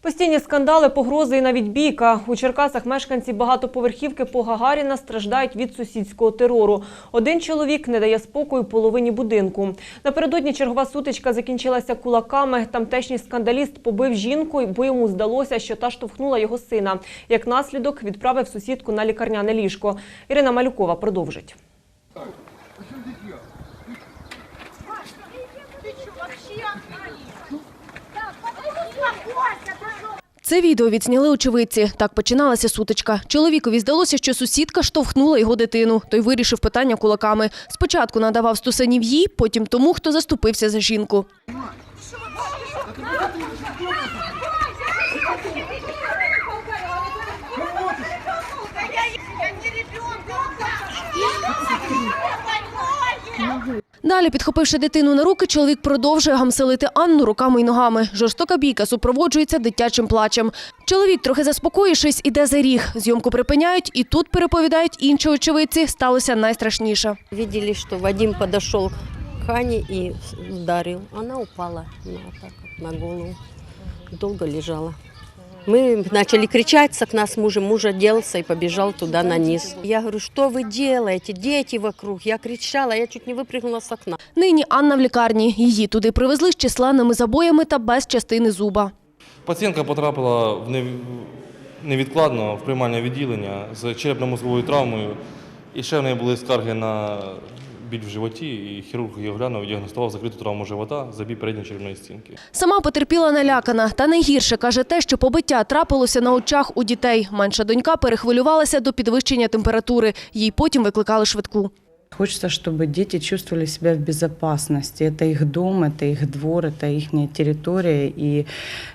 Постійні скандали, погрози і навіть бійка. У Черкасах мешканці багатоповерхівки по Гагаріна страждають від сусідського терору. Один чоловік не дає спокою половині будинку. Напередодні чергова сутичка закінчилася кулаками. Тамтешній скандаліст побив жінку, бо йому здалося, що та штовхнула його сина. Як наслідок відправив сусідку на лікарняне ліжко. Ірина Малюкова продовжить. Це відео відзняли очевидці. Так починалася сутичка. Чоловікові здалося, що сусідка штовхнула його дитину. Той вирішив питання кулаками. Спочатку надавав стусанів їй, потім тому, хто заступився за жінку. Далі, підхопивши дитину на руки, чоловік продовжує гамселити Анну руками й ногами. Жорстока бійка супроводжується дитячим плачем. Чоловік, трохи заспокоївшись, іде за ріг. Зйомку припиняють, і тут переповідають інші очевидці. Сталося найстрашніше. Видели, что Вадим подошел к Хане и ударил. Она упала на, так, на голову. Долго лежала. Мы начали кричать с окна с мужем. Муж оделся и побежал туда на низ. Я говорю, что вы делаете? Дети вокруг. Я кричала, я чуть не выпрыгнула с окна. Нині Анна в лікарні. Її туди привезли з численними забоями та без частини зуба. Пацієнтка потрапила в нев- невідкладно в приймальне відділення з черепно-мозговою травмою. І ще в неї були скарги на біль в животі, і хірург її оглянув, діагностував закриту травму живота, забій передньої черевної стінки. Сама потерпіла налякана. Та найгірше, каже те, що побиття трапилося на очах у дітей. Менша донька перехвилювалася до підвищення температури. Їй потім викликали швидку. Хочется, чтобы дети чувствовали себя в безопасности. Это их дом, это их двор, это их территория. И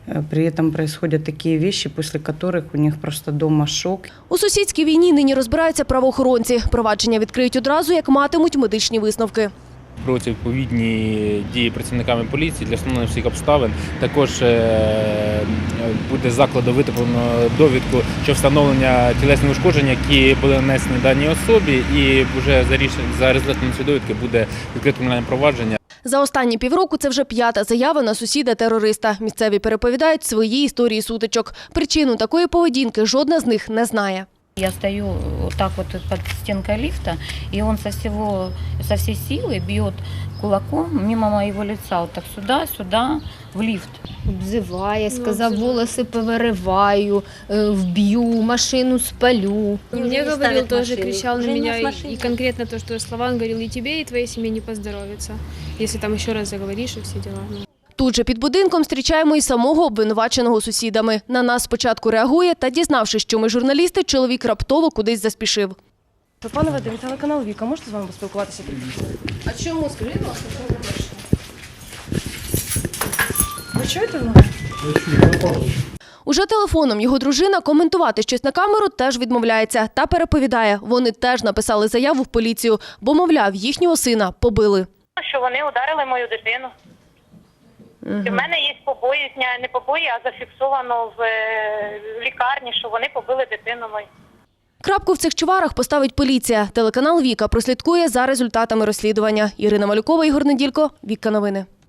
э, при этом происходят такие вещи, после которых у них просто дома шок. У сусідській війні нині розбираються правоохоронці. Провадження відкриють одразу, як матимуть медичні висновки. Проводяться відповідні дії працівниками поліції для встановлення всіх обставин. Також е, буде закладу витоплено довідку що встановлення тілесних ушкоджень, які були нанесені даній особі, і вже за рішенням за результатами цієї довідки буде відкрито кримінальне провадження. За останні півроку це вже п'ята заява на сусіда-терориста. Місцеві переповідають свої історії сутичок. Причину такої поведінки жодна з них не знає. Я стою вот так вот под стенкой лифта, и он со всего, со всей силы бьет кулаком мимо моего лица, вот так сюда, сюда, в лифт. обзиває, сказав, волоси повириваю, е, вб'ю, машину спалю. ставят Мне говорил тоже, машины. кричал на меня, с и, машиной. и конкретно то, что слова он говорил, и тебе, и твоей семье не поздоровится, если там еще раз заговоришь и все дела. Тут же під будинком зустрічаємо і самого обвинуваченого сусідами. На нас спочатку реагує та, дізнавшись, що ми журналісти, чоловік раптово кудись заспішив. Пане Вадим, телеканал Віка, можете з вами поспілкуватися? А чому скажіть, будь ласка, що ви Ви чуєте мене? Уже телефоном його дружина коментувати щось на камеру теж відмовляється та переповідає. Вони теж написали заяву в поліцію, бо, мовляв, їхнього сина побили. що вони ударили мою дитину. І У мене є побої, не побої, а зафіксовано в е, лікарні, що вони побили дитину мою. Крапку в цих чуварах поставить поліція. Телеканал Віка прослідкує за результатами розслідування. Ірина Малюкова, Ігор Неділько, Віка Новини.